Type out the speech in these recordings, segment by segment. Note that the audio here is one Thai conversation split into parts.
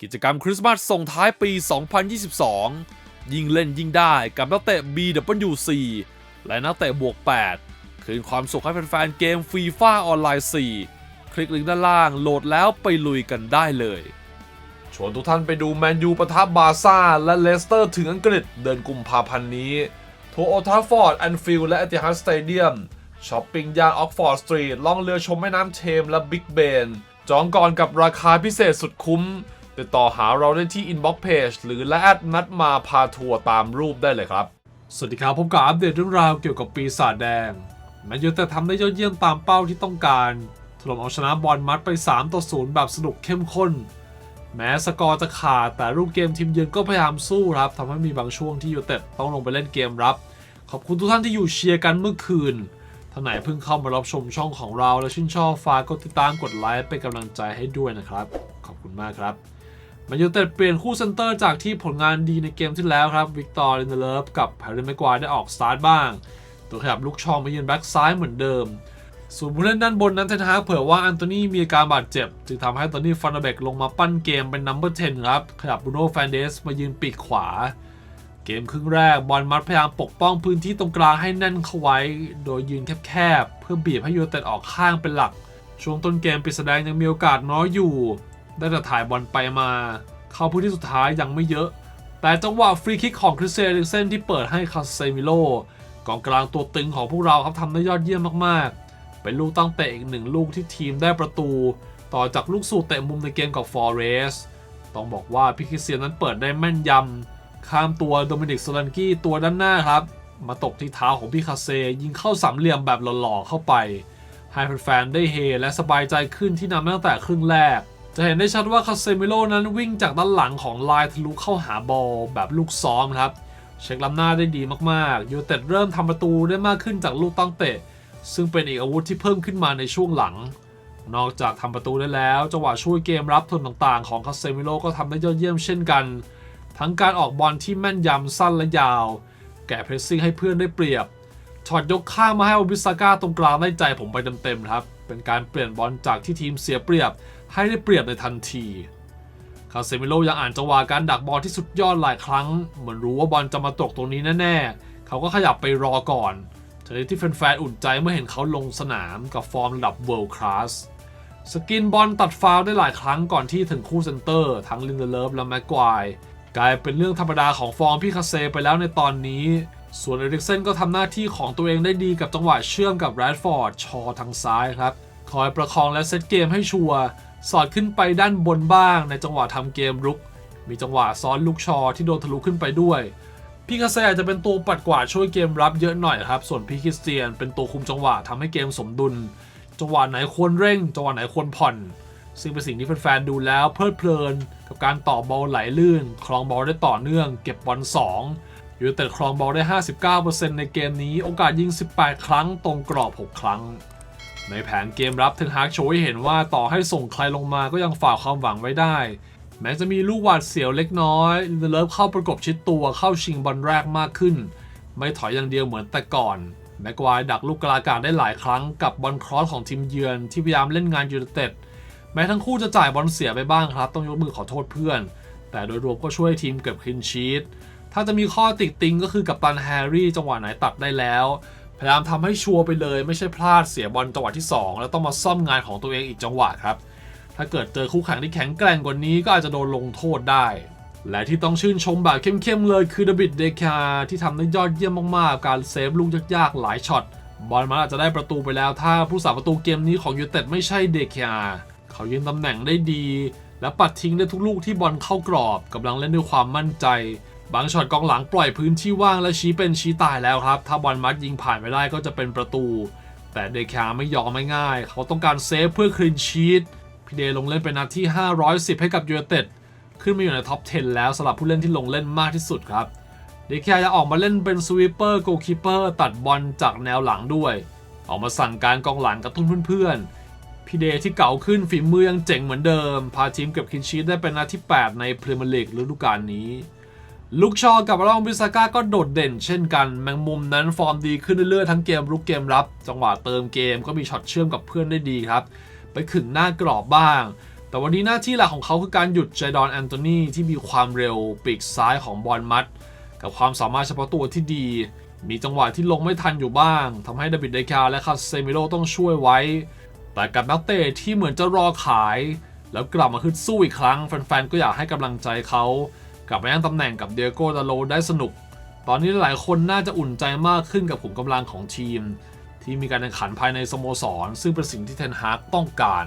กิจกรรมคริสต์มาสส่งท้ายปี 2022 ยิ่งเล่นยิ่งได้กับนักเตะ BWC และนักเตะบวก 8 คืนความสุขให้แฟนๆเกมฟีฟ่าออนไลน์ 4 คลิกลิงก์ด้านล่างโหลดแล้วไปลุยกันได้เลย ชวนทุกท่านไปดูแมนยูปะทะบาร์ซ่า และเลสเตอร์ถึงอังกฤษเดือนกุมภาพันธ์นี้ ทัวร์โอทาฟอร์ดแอนฟิลด์และเอติฮัดสเตเดียมช้อปปิ้งย่านออกฟอร์ดสตรีทล่องเรือชมแม่น้ำเทมและบิ๊กเบนจองก่อนกับราคาพิเศษสุดคุ้ม ติดต่อหาเราได้ที่ Inbox Page หรือและแอดนัดมาพาทัวร์ตามรูปได้เลยครับ สวัสดีครับผมกับอัปเดตเรื่องราวเกี่ยวกับปีศาจแดงแมนยูแต่ทำได้ยอดเยี่ยมตามเป้าที่ต้องการถล่มเอาชนะบอลมัดไป 3 ต่อ 0 แบบสนุกเข้มข้น แม้สกอร์จะขาดแต่รูปเกมทีมเยือนก็พยายามสู้ครับทำให้มีบางช่วงที่ยูเต็ดต้องลงไปเล่นเกมรับ ขอบคุณทุกท่านที่อยู่เชียร์กันเมื่อคืนท่านไหนเพิ่งเข้ามารับชมช่องของเราและชื่นชอบฝากกดติดตามกดไลค์เป็นกำลังใจให้ด้วยนะครับ ขอบคุณมากครับ มนยูเต็ดเปลี่ยนคู่เซนเตอร์จากที่ผลงานดีในเกมที่แล้วครับวิกตอร์ลินเดเลฟกับแฮร์รี่แม็กควายได้ออกสตาร์ทบ้าง ตัวขยับลูกช่องมายืนแบ็กซ้ายเหมือนเดิม ส่วนผู้เล่นด้านบนนั้นเทนฮากเผยว่าอันโตนีมีอาการบาดเจ็บ จึงทำให้ตอนนี้ฟันเดเบกลงมาปั้นเกมเป็นนัมเบอร์10ครับขยับบูโน่แฟนเดสมายืนปีกขวา เกมครึ่งแรกบอลมัดพยายามปกป้องพื้นที่ตรงกลางให้แน่นเข้าไว้ โดยยืนแคบๆเพื่อบีบให้ยูเต็ดออกข้างเป็นหลัก ช่วงต้นเกมปิดแสดงยังมีโอกาสน้อยอยู่ ได้แต่ถ่ายบอลไปมา เข้าพื้นที่สุดท้ายยังไม่เยอะ แต่จังหวะฟรีคิกของคริสเตียนเอริเซนที่เปิดให้คาเซมิโลกองกลางตัวตึงของพวกเราครับทำได้ยอดเยี่ยมมากๆ เป็นลูกตั้งเตะอีกหนึ่งลูกที่ทีมได้ประตู ต่อจากลูกสูตเตะมุมในเกมกับฟอเรสต้องบอกว่าพิคิเซียนนั้นเปิดได้แม่นยำข้ามตัวโดมินิกโซลันกี้ตัวด้านหน้าครับ มาตกที่เท้าของพี่คาเซยิงเข้าสามเหลี่ยมแบบหล่อๆเข้าไปให้แฟนๆได้เฮและสบายใจขึ้นที่นำตั้งแต่ครึ่งแรก จะเห็นได้ชัดว่าคาเซมิโลนั้นวิ่งจากด้านหลังของไลายทะลุเข้าหาบอลแบบลูกซ้อมครับ เช็คล้ำหน้าได้ดีมากๆ ยูเต็ดเริ่มทำประตูได้มากขึ้นจากลูกตั้งเตะ ซึ่งเป็นอีกอาวุธที่เพิ่มขึ้นมาในช่วงหลัง นอกจากทำประตูได้แล้วจังหวะช่วยเกมรับทนต่างๆ ของคาเซมิโลก็ทำได้ยอดเยี่ยมเช่นกัน ทั้งการออกบอลที่แม่นยำสั้นและยาว แกะเพรสซิ่งให้เพื่อนได้เปรียบช็อตยกข้ามมาให้อบิสาก้าตรงกลางได้ใจผมไปเต็มๆครับ เป็นการเปลี่ยนบอลจากที่ทีมเสียเปรียบ ให้ได้เปรียบในทันที คาเซมิโลยังอ่านจังหวะการดักบอลที่สุดยอดหลายครั้ง เหมือนรู้ว่าบอลจะมาตกตรงนี้แน่ๆ เขาก็ขยับไปรอก่อนทำที่แฟนๆอุ่นใจเมื่อเห็นเขาลงสนามกับฟอร์มระดับ world class สกินบอลตัดฟาวได้หลายครั้งก่อนที่ถึงคู่เซนเตอร์ ทั้งลินเดเลฟและแม็กควายกลายเป็นเรื่องธรรมดาของฟอร์มพี่คาเซไปแล้วในตอนนี้ ส่วนเอริกเซนก็ทำหน้าที่ของตัวเองได้ดีกับจังหวะเชื่อมกับแรดฟอร์ดชอทางซ้ายครับ คอยประคองและเซตเกมให้ชัวร์ สอดขึ้นไปด้านบนบ้างในจังหวะทำเกมรุก มีจังหวะซ้อนลูกชอที่โดนทะลุขึ้นไปด้วย พี่คาเซอาจจะเป็นตัวปัดกวาดช่วยเกมรับเยอะหน่อยครับ ส่วนพี่คริสเตียนเป็นตัวคุมจังหวะทำให้เกมสมดุล จังหวะไหนควรเร่ง จังหวะไหนควรผ่อน ซึ่งเป็นสิ่งที่แฟนๆดูแล้วเพลิดเพลิน กับการต่อบอลไหลลื่นครองบอลได้ต่อเนื่อง เก็บบอล2ยูไนเต็ดครองบอลได้ 59%ในเกมนี้ โอกาสยิง 18 ครั้ง ตรงกรอบ 6 ครั้ง ในแผนเกมรับเทนฮากโชว์ให้เห็นว่าต่อให้ส่งใครลงมาก็ยังฝากความหวังไว้ได้ แม้จะมีลูกหวาดเสียวเล็กน้อยลินเดเลฟเข้าประกบชิดตัวเข้าชิงบอลแรกมากขึ้น ไม่ถอยอย่างเดียวเหมือนแต่ก่อนแม็กควายดักลูกกลากาศได้หลายครั้งกับบอลครอสของทีมเยือนที่พยายามเล่นงานยูไนเต็ดแม้ทั้งคู่จะจ่ายบอลเสียไปบ้างครับ ต้องยกมือขอโทษเพื่อน แต่โดยรวมก็ช่วยทีมเก็บคลินชีตถ้าจะมีข้อติดติงก็คือกับตันแฮร์รี่จังหวะไหนตัดได้แล้ว พยายามทำให้ชัวร์ไปเลยไม่ใช่พลาดเสียบอลจังหวะที่ 2 แล้วต้องมาซ่อมงานของตัวเองอีกจังหวะครับ ถ้าเกิดเจอคู่แข่งที่แข็งแกร่งกว่านี้ก็อาจจะโดนลงโทษได้ และที่ต้องชื่นชมแบบเข้มๆเลยคือดบิดเดคาที่ทำได้ยอดเยี่ยมมากๆ การเซฟลูกยากๆหลายช็อตบอลมันอาจจะได้ประตูไปแล้ว ถ้าผู้สาประตูเกมนี้ของยูเต็ดไม่ใช่เดคาเขายืนตำแหน่งได้ดี และปัดทิ้งได้ทุกลูกที่บอลเข้ากรอบกำลังเล่นด้วยความมั่นใจ บางช็อตกองหลังปล่อยพื้นที่ว่างและชี้เป็นชี้ตายแล้วครับ ถ้าบอลมัดยิงผ่านไม่ได้ก็จะเป็นประตู แต่เดคาไม่ยอมไม่ง่าย เขาต้องการเซฟเพื่อคลีนชีตพีเดลงเล่นเป็นนัดที่ 510 ให้กับยูไนเต็ดขึ้นมาอยู่ในท็อป 10 แล้วสำหรับผู้เล่นที่ลงเล่นมากที่สุดครับ เดคาจะออกมาเล่นเป็นสวีปเปอร์โกลคีเปอร์ตัดบอลจากแนวหลังด้วย ออกมาสั่งการกองหลังกระตุ้นเพื่อนๆพีเดที่เก่าขึ้นฝีมือยังเจ๋งเหมือนเดิม พาทีมเก็บคลีนชีตได้เป็นนัดที่ 8 ในพรีเมียร์ลีกฤดูกาลนี้ ลูกชอกับรองบิสาก้าก็โดดเด่นเช่นกัน แมงมุมนั้นฟอร์มดีขึ้นเรื่อยๆทั้งเกมรุกเกมรับ จังหวะเติมเกมก็มีช็อตเชื่อมกับเพื่อนได้ดีครับ ไปขึงหน้ากรอบบ้าง แต่วันนี้หน้าที่หลักของเขาคือการหยุดเจดอนแอนโทนีที่มีความเร็วปีกซ้ายของบอลมัด กับความสามารถเฉพาะตัวที่ดี มีจังหวะที่ลงไม่ทันอยู่บ้างทำให้ดาวิดเดคาและคาเซมิโรต้องช่วยไว้ แต่กับนักเตะที่เหมือนจะรอขาย แล้วกลับมาขึ้นสู้อีกครั้งแฟนๆก็อยากให้กำลังใจเขา กลับมายังตำแหน่งกับเดียโก้ดาโลได้สนุก ตอนนี้หลายคนน่าจะอุ่นใจมากขึ้นกับขุมกำลังของทีม ที่มีการแข่งขันภายในสโมสร ซึ่งเป็นสิ่งที่เทนฮากต้องการ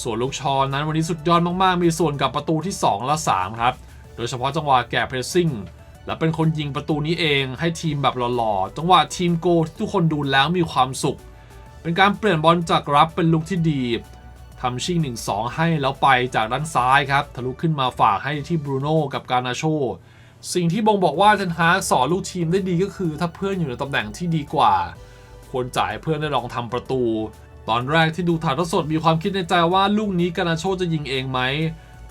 ส่วนลูกชอนั้นวันนี้สุดยอดมากๆ มีส่วนกับประตูที่ 2 และ 3 ครับ โดยเฉพาะจังหวะแก่เพรสซิ่งและเป็นคนยิงประตูนี้เองให้ทีมแบบหล่อๆ จังหวะทีมโกที่ทุกคนดูแล้วมีความสุข เป็นการเปลี่ยนบอลจากรับเป็นลุกที่ดี ทำชิ่ง 1-2 ให้แล้วไปจากด้านซ้ายครับ ทะลุขึ้นมาฝากให้ที่บรูโน่กับการนาโช สิ่งที่บ่งบอกว่าเทนฮากสอนลูกทีมได้ดีก็คือ ถ้าเพื่อนอยู่ในตำแหน่งที่ดีกว่า ควรจ่ายเพื่อนได้ลองทำประตู ตอนแรกที่ดูถ่ายทอดสดมีความคิดในใจว่าลูกนี้การนาโชจะยิงเองไหม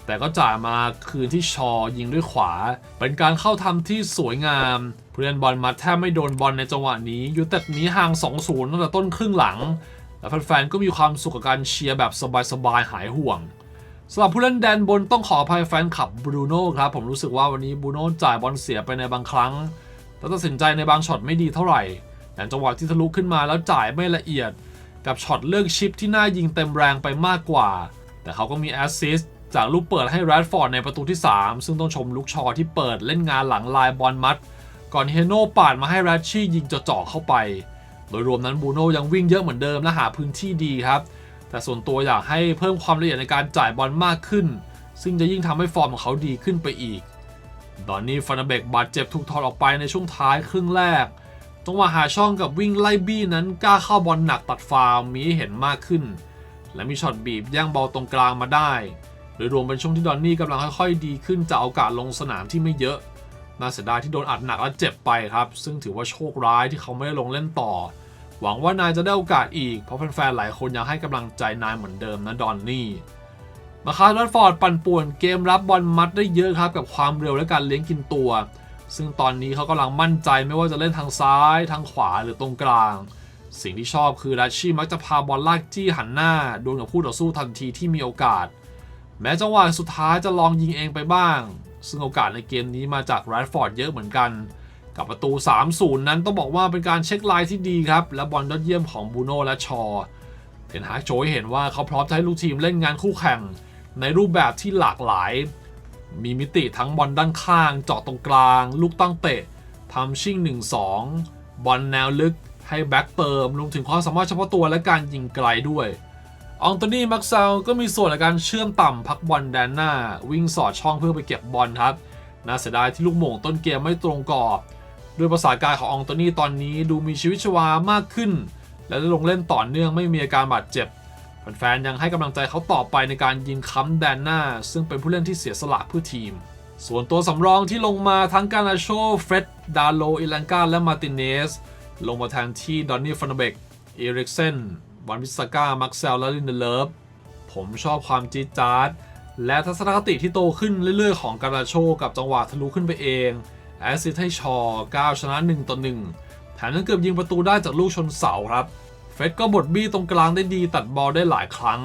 แต่ก็จ่ายมาคืนที่ชอยิงด้วยขวา เป็นการเข้าทำที่สวยงาม เพื่อนบอลมาแทบไม่โดนบอลในจังหวะนี้ยูเต็ดหนี้ห่าง 2-0 ตั้งแต่ต้นครึ่งหลัง และแฟนๆก็มีความสุขกับการเชียร์แบบสบายๆหายห่วงสำหรับผู้เล่นแดนบนต้องขออภัยแฟนคลับบรูโน่ครับ ผมรู้สึกว่าวันนี้บรูโน่จ่ายบอลเสียไปในบางครั้งและตัดสินใจในบางช็อตไม่ดีเท่าไหร่อย่างจังหวะที่ทะลุขึ้นมาแล้วจ่ายไม่ละเอียด กับช็อตเลือกชิปที่น่ายิงเต็มแรงไปมากกว่า แต่เขาก็มีแอสซิสต์จากลูกเปิดให้แรดฟอร์ดในประตูที่ 3 ซึ่งต้องชมลูกชอที่เปิดเล่นงานหลังลายบอลมัด ก่อนเฮโน่ปาดมาให้แรดชี่ยิงเจาะๆเข้าไป โดยรวมนั้นบูโน่ยังวิ่งเยอะเหมือนเดิมและหาพื้นที่ดีครับ แต่ส่วนตัวอยากให้เพิ่มความละเอียดในการจ่ายบอลมากขึ้น ซึ่งจะยิ่งทำให้ฟอร์มของเขาดีขึ้นไปอีก ตอนนี้ฟานาเบกบาดเจ็บถูกถอดออกไปในช่วงท้ายครึ่งแรกจังหวะหาช่องกับวิ่งไล่บี้นั้นกล้าเข้าบอลหนักตัดฟาวมีให้เห็นมากขึ้น และมีช็อตบีบแย่งบอลตรงกลางมาได้ โดยรวมเป็นช่วงที่ดอนนี่กำลังค่อยๆ ดีขึ้นจากโอกาสลงสนามที่ไม่เยอะ น่าเสียดายที่โดนอัดหนักและเจ็บไปครับ ซึ่งถือว่าโชคร้ายที่เขาไม่ได้ลงเล่นต่อ หวังว่านายจะได้โอกาสอีก เพราะแฟนๆหลายคนยังให้กำลังใจนายเหมือนเดิมนะดอนนี่ มาคาร์ลฟอร์ดปั่นป่วนเกมรับบอลมัดได้เยอะครับกับความเร็วและการเลี้ยงกินตัว ซึ่งตอนนี้เขากำลังมั่นใจไม่ว่าจะเล่นทางซ้ายทางขวาหรือตรงกลาง สิ่งที่ชอบคือดัชชี่มักจะพาบอลลากจี้หันหน้าดวลกับคู่ต่อสู้ทันทีที่มีโอกาส แม้จังหวะสุดท้ายจะลองยิงเองไปบ้าง ซึ่งโอกาสในเกมนี้มาจากแรดฟอร์ดเยอะเหมือนกัน กับประตู 3-0 นั้นต้องบอกว่าเป็นการเช็คไลน์ที่ดีครับ และบอลยอดเยี่ยมของบูโน่และชอเทนฮากโชว์ให้เห็นว่าเขาพร้อมจะให้ลูกทีมเล่นงานคู่แข่ง ในรูปแบบที่หลากหลาย มีมิติทั้งบอลด้านข้าง เจาะตรงกลาง ลูกตั้งเตะทำชิ่ง 1-2 บอลแนวลึกให้แบ็กเติมรวมถึงความสามารถเฉพาะตัวและการยิงไกลด้วยอองโตนี่มักเซลก็มีส่วนในการเชื่อมต่ำพักบอลแดนหน้า วิ่งสอดช่องเพื่อไปเก็บบอลครับน่าเสียดายที่ลูกโมงต้นเกมไม่ตรงกรอบ ด้วยภาษากายของอองโตนี่ตอนนี้ดูมีชีวิตชีวามากขึ้น และได้ลงเล่นต่อเนื่องไม่มีอาการบาดเจ็บแฟนๆยังให้กำลังใจเขาต่อไปในการยิงค้ำแดนหน้า ซึ่งเป็นผู้เล่นที่เสียสละเพื่อทีม ส่วนตัวสำรองที่ลงมาทั้งการาโชเฟร็ดดาโลอิลังกาและมาติเนส ลงมาแทนที่ดอนนี่ฟานเบกเอริกเซนวันวิสกามักเซลและลินเดเลิฟผมชอบความจี๊ดจ๊าดและทัศนคติที่โตขึ้นเรื่อยๆ ของการาโชกับจังหวะทะลุขึ้นไปเอง แอสซิสต์ให้ชอ9ชนะ1ต่อ1แถมยังเกือบยิงประตูได้จากลูกชนเสาครับ เฟร็ดก็บดบี้ตรงกลางได้ดีตัดบอลได้หลายครั้ง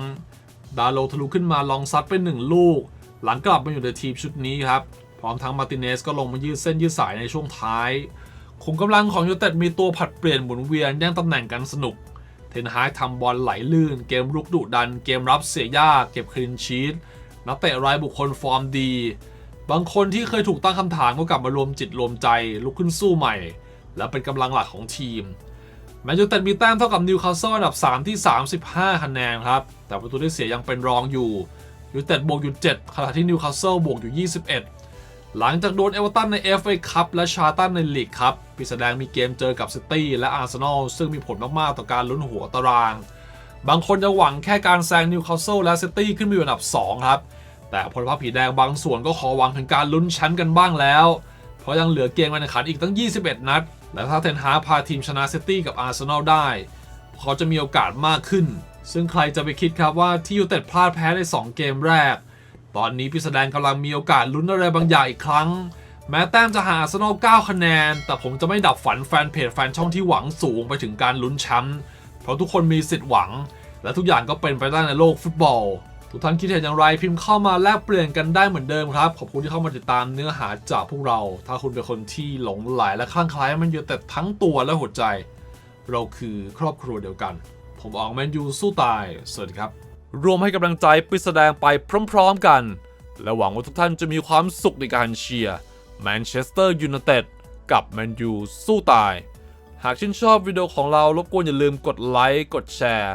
ดาโลทะลุขึ้นมาลองซัดไปหนึ่งลูก หลังกลับมาอยู่ในทีมชุดนี้ครับ พร้อมทั้งมาร์ติเนสก็ลงมายืดเส้นยืดสายในช่วงท้ายขุมกำลังของยูเต็ดมีตัวผัดเปลี่ยนหมุนเวียนแย่งตำแหน่งกันสนุก เทนฮากทำบอลไหลลื่น เกมรุกดุดัน เกมรับเสียยาก เก็บคลีนชีตนักเตะรายบุคคลฟอร์มดี บางคนที่เคยถูกตั้งคำถามก็กลับมารวมจิตรวมใจลุกขึ้นสู้ใหม่ และเป็นกำลังหลักของทีมแมนยูไนเต็ดมีแต้มเท่ากับนิวคาสเซิลอันดับ 3 ที่ 35 คะแนนครับ แต่ประตูได้เสียยังเป็นรองอยู่ยูไนเต็ดบวกอยู่ 7 ขณะที่นิวคาสเซิลบวกอยู่ 21 หลังจากโดนเอเวอร์ตันใน FA คัพและชาร์ตันในลีกครับปีแสดงมีเกมเจอกับซิตี้และอาร์เซนอลซึ่งมีผลมาก ๆ ต่อการลุ้นหัวตาราง บางคนจะหวังแค่การแซงนิวคาสเซิลและซิตี้ขึ้นมาอยู่อันดับ 2 ครับ แต่พลพรรคผีแดงบางส่วนก็ขอหวังถึงการลุ้นแชมป์กันบ้างแล้ว เพราะยังเหลือเกมการแข่งขันอีกตั้ง 21 นัด และถ้าเทนฮาพาทีมชนะซิตี้กับอาร์เซนอลได้ เขาจะมีโอกาสมากขึ้น ซึ่งใครจะไปคิดครับว่าที่ยูเต็ดพลาดแพ้ใน 2 เกมแรก ตอนนี้พิสแดงกำลังมีโอกาสลุ้นอะไรบางอย่างอีกครั้ง แม้แต้มจะหาอาร์เซนอล9คะแนน แต่ผมจะไม่ดับฝันแฟนเพจแฟนช่องที่หวังสูงไปถึงการลุ้นแชมป์เพราะทุกคนมีสิทธิ์หวัง และทุกอย่างก็เป็นไปได้ในโลกฟุตบอล ทุกท่านคิดเห็นอย่างไรพิมพ์เข้ามาแลกเปลี่ยนกันได้เหมือนเดิมครับ ขอบคุณที่เข้ามาติดตามเนื้อหาจากพวกเรา ถ้าคุณเป็นคนที่หลงไหลและคลั่งไคล้มันอยู่แต่ทั้งตัวและหัวใจ เราคือครอบครัวเดียวกัน ผมออกแมนยูสู้ตาย สวัสดีครับ รวมให้กำลังใจปิดแสดงไปพร้อมๆกัน และหวังว่าทุกท่านจะมีความสุขในการเชียร์แมนเชสเตอร์ยูไนเต็ดกับแมนยูสู้ตาย หากชื่นชอบวิดีโอของเรารบกวนอย่าลืมกดไลค์กดแชร์